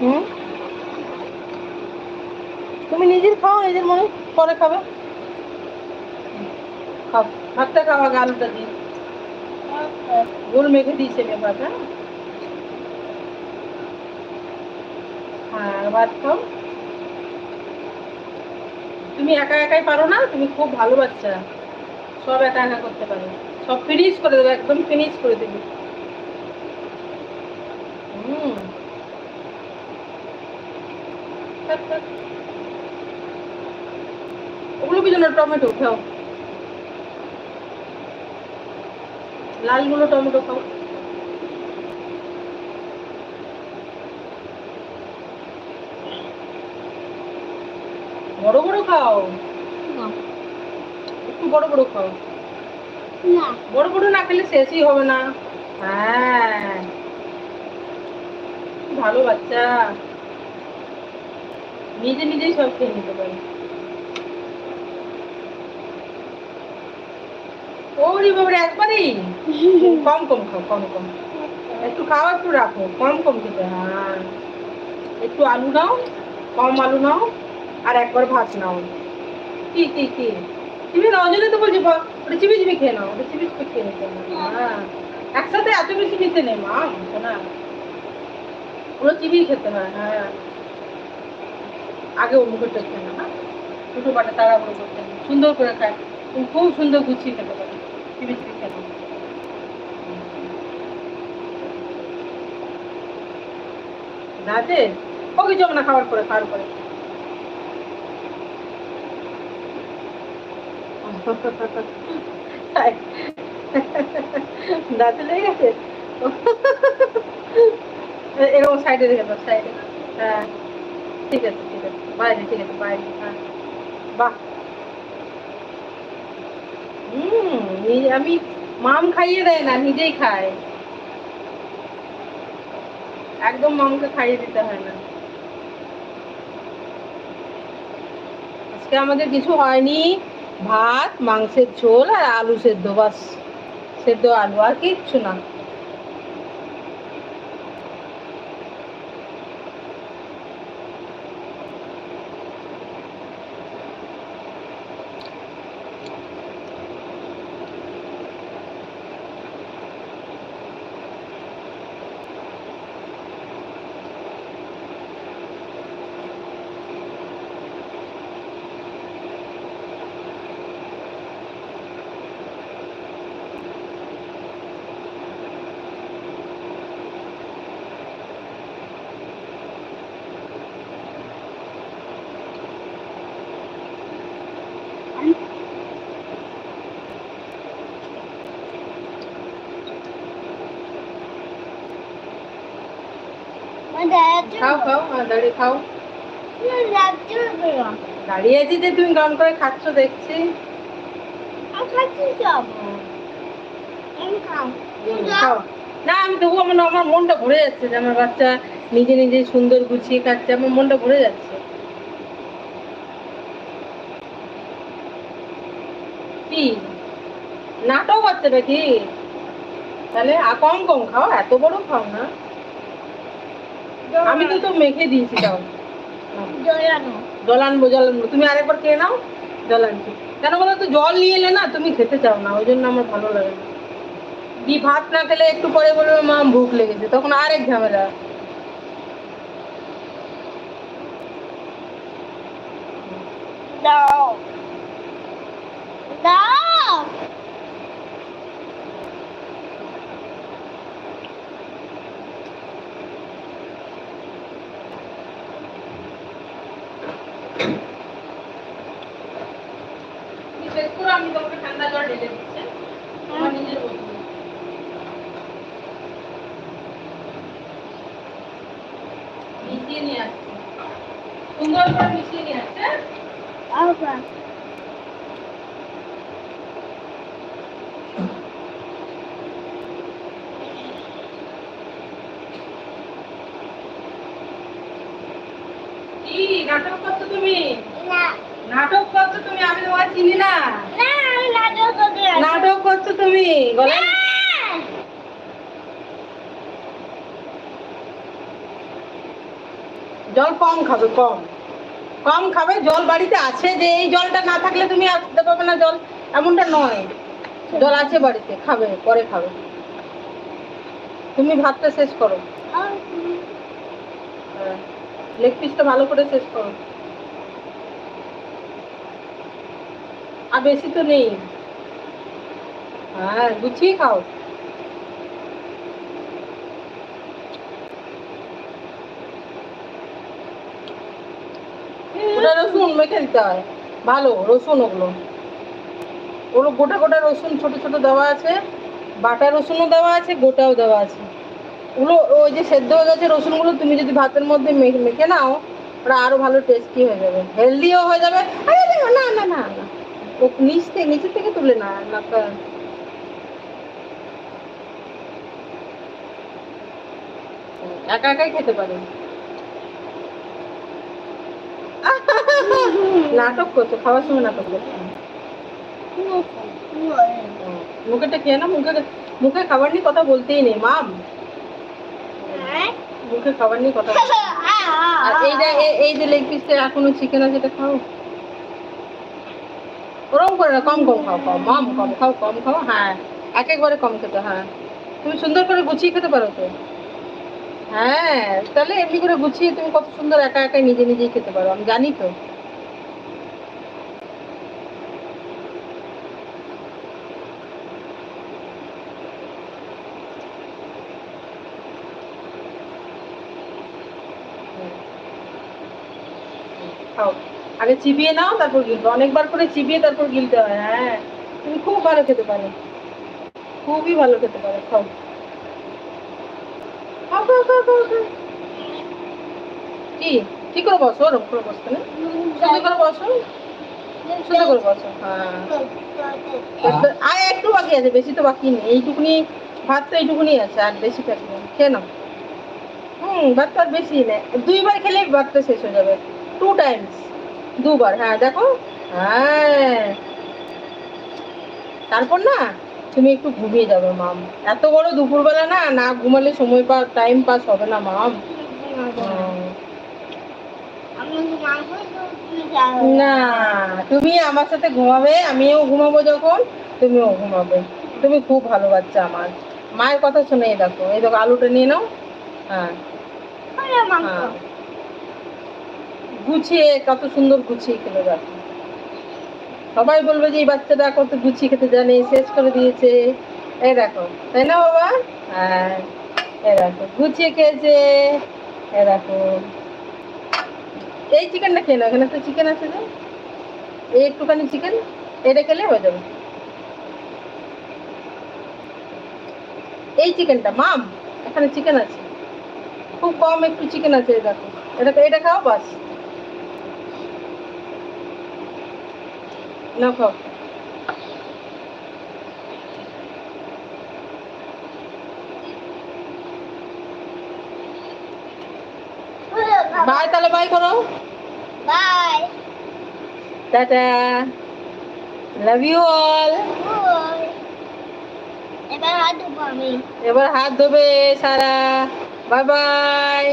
হুম? তুমি নিজের খাও, নিজের মনে পরে খাবে। খাও। ভাতটা খাও, আগে আলুটা দিই গোল মেখে দিয়েছে ভাত হ্যাঁ? ভাত খাও। তুমি একা একাই পারো না, তুমি খুব ভালো বাচ্চা। সব একা একা করতে পারো। সব ফিনিশ করে দেবে, একদম ফিনিশ করে দেবে। হুম। ওগুলো কি জন্য টমেটো? খাও। লালগুলো টমেটো খাও। বড় বড় খাও। একটু বড় বড় খাও। না। বড় বড় না খেলে শেষই হবে না। হ্যাঁ। ভালো বাচ্চা। নিজে নিজেই সব খেয়ে নিতে পারে। ওরে কম কম খাও, কম কম। একটু একটু রাখো। কম কম খেতে হ্যাঁ। একটু আলু নাও, কম আলু নাও, আর একবার ভাত নাও। কি কি কি? নাও জন্য তো বলছি ওটা খেয়ে নাও, ওটা খেয়ে নিতে হ্যাঁ। একসাথে এত বেশি নিতে নেই, মা, শোনা। ওগুলো খেতে হয় হ্যাঁ। আগে অমুকটা খেয়ে না দুটো বাটা তাড়াহুড়ো করতে নেই সুন্দর করে খায়। খুব সুন্দর গুছিয়ে খেতে পারো চিবি খেতে দাঁতে এরকম সাইডে রেখে দাও সাইডে হ্যাঁ ঠিক আছে। বাইরে ঠিক আছে বাইরে হ্যাঁ বাহ হুম আমি মাম খাইয়ে দেয় না নিজেই খায় একদম মামকে খাইয়ে দিতে হয় না আজকে আমাদের কিছু হয়নি ভাত মাংসের ঝোল আর আলু সেদ্ধ বাস সেদ্ধ আলু আর কিচ্ছু না খাও খাও দাঁড়িয়ে খাও। দাঁড়িয়ে তুমি গরম করে খাচ্ছ, দেখছি। না, আমি তবু আমার আমার মনটা যাচ্ছে যে, আমার বাচ্চা নিজে নিজে সুন্দর গুছিয়ে খাচ্ছে, আমার মনটা ভরে যাচ্ছে। কি? নাটক হচ্ছে নাকি? তাহলে কম কম খাও, এত বড় খাও না। আমি তো তো মেখে দিয়েছি তাও। জল আনব জল আনব তুমি আরেকবার খেয়ে নাও জল আনছি কেন বলো তো জল নিয়ে এলে না তুমি খেতে চাও না ওই জন্য আমার ভালো লাগে না। দি ভাত না খেলে একটু পরে বলবে মা ভুক লেগেছে তখন আরেক ঝামেলা। দাও। দাও তুমি শেষ করো আমি তোমাকে ঠান্ডা জল ঢেলে দিচ্ছি আমার নিজের বোতলে। মিশিয়ে নিয়ে আসছি। সুন্দর করে মিশিয়ে নিয়ে আসছে? কি নাটক করছ তুমি? নাটক করছ তুমি? আমি তোমাকে চিনি না। না আমি নাটক নাটক করছ তুমি? গলায় না! জল কম খাবে, কম। কম খাবে, জল বাড়িতে আছে যে এই জলটা না থাকলে তুমি আসতে পারবে না জল। এমনটা নয়। জল আছে বাড়িতে, খাবে, পরে খাবে। তুমি ভাতটা শেষ করো। লেগ পিসটা ভালো করে শেষ করো। আর বেশি তো নেই। হ্যাঁ গুছিয়ে খাও ওটা রসুন মেখে দিতে হয়। ভালো, রসুন ওগুলো। ওগুলো গোটা গোটা রসুন ছোট ছোট দেওয়া আছে। বাটা রসুনও দেওয়া আছে, গোটাও দেওয়া আছে। ওগুলো ওই যে সেদ্ধ হয়ে গেছে রসুনগুলো, তুমি যদি ভাতের মধ্যে মেখে নাও ওটা আরও ভালো টেস্টি হয়ে যাবে। হেলদিও হয়ে যাবে। না না না না ও নিচ থেকে, নিচের থেকে তুলে না। একা একাই খেতে পারে। নাটক করছ খাওয়ার সময় নাটক করছ মুখেটা খেয়ে না মুখে মুখে খাবার নিয়ে কথা বলতেই নেই মাম। মুখে খাবার নিয়ে কথা আর এই যে এই- এই যে লেগ পিসটা এখনও চিকেন আছে এটা খাও। ওরকম করে না কম কম খাও কম মাম কম খাও কম খাও হ্যাঁ। এক একবারে কম খেতে হ্যাঁ। তুমি সুন্দর করে গুছিয়ে খেতে পারো তো। হ্যাঁ তাহলে এমনি করে গুছিয়ে তুমি কত সুন্দর একা একা নিজে নিজেই খেতে পারো আমি জানি তো। খাও। আগে চিবিয়ে নাও, তারপর গিলবে। অনেকবার করে চিবিয়ে তারপর গিলতে হয়। হ্যাঁ তুমি খুব ভালো খেতে পারো। খুবই ভালো খেতে পারো। খাও। খাও। কি? করে বসো? ওরকম করে বসতে না করে বসো। করে বসো। হ্যাঁ। আর একটু বাকি আছে, বেশি তো বাকি নেই। এইটুকুনি ভাত তো এইটুকুনি আছে, আর বেশি থাকবে খেয়ে নাও। হুম, ভাত তো আর বেশি নেই। দুইবার খেলে ভাতটা শেষ হয়ে যাবে। টু টাইমস দুবার হ্যাঁ দেখো। হ্যাঁ। তারপর না তুমি একটু ঘুমিয়ে যাবে মাম এত বড় দুপুরবেলা না না ঘুমালে সময় পা টাইম পাস হবে না মাম না তুমি আমার সাথে ঘুমাবে আমিও ঘুমাবো যখন তুমিও ঘুমাবে। তুমি খুব ভালো বাচ্চা আমার। মায়ের কথা শুনে দেখো। এই দেখো আলুটা নিয়ে নাও। হ্যাঁ। হ্যাঁ। গুছিয়ে, কত সুন্দর গুছিয়ে খেলে দেখো সবাই বলবে যে, এই বাচ্চাটা কত গুছিয়ে খেতে জানে, শেষ করে দিয়েছে। এই দেখো, তাই না বাবা? হ্যাঁ দেখো, গুছিয়ে খেয়েছে, এই দেখো। এই চিকেনটা খেয়ে নাও, এখানে তো চিকেন আছে যে। এই একটুখানি চিকেন এটা খেলে হয়ে যাবে। এই চিকেনটা মাম, এখানে চিকেন আছে। খুব কম একটু চিকেন আছে দেখো। এটা এটা খাও, বাস। না খাও বাই তাহলে বাই করো। Bye tata. Love you all এবার হাত ধুবো আমি। এবার হাত ধোবে সারা। Bye bye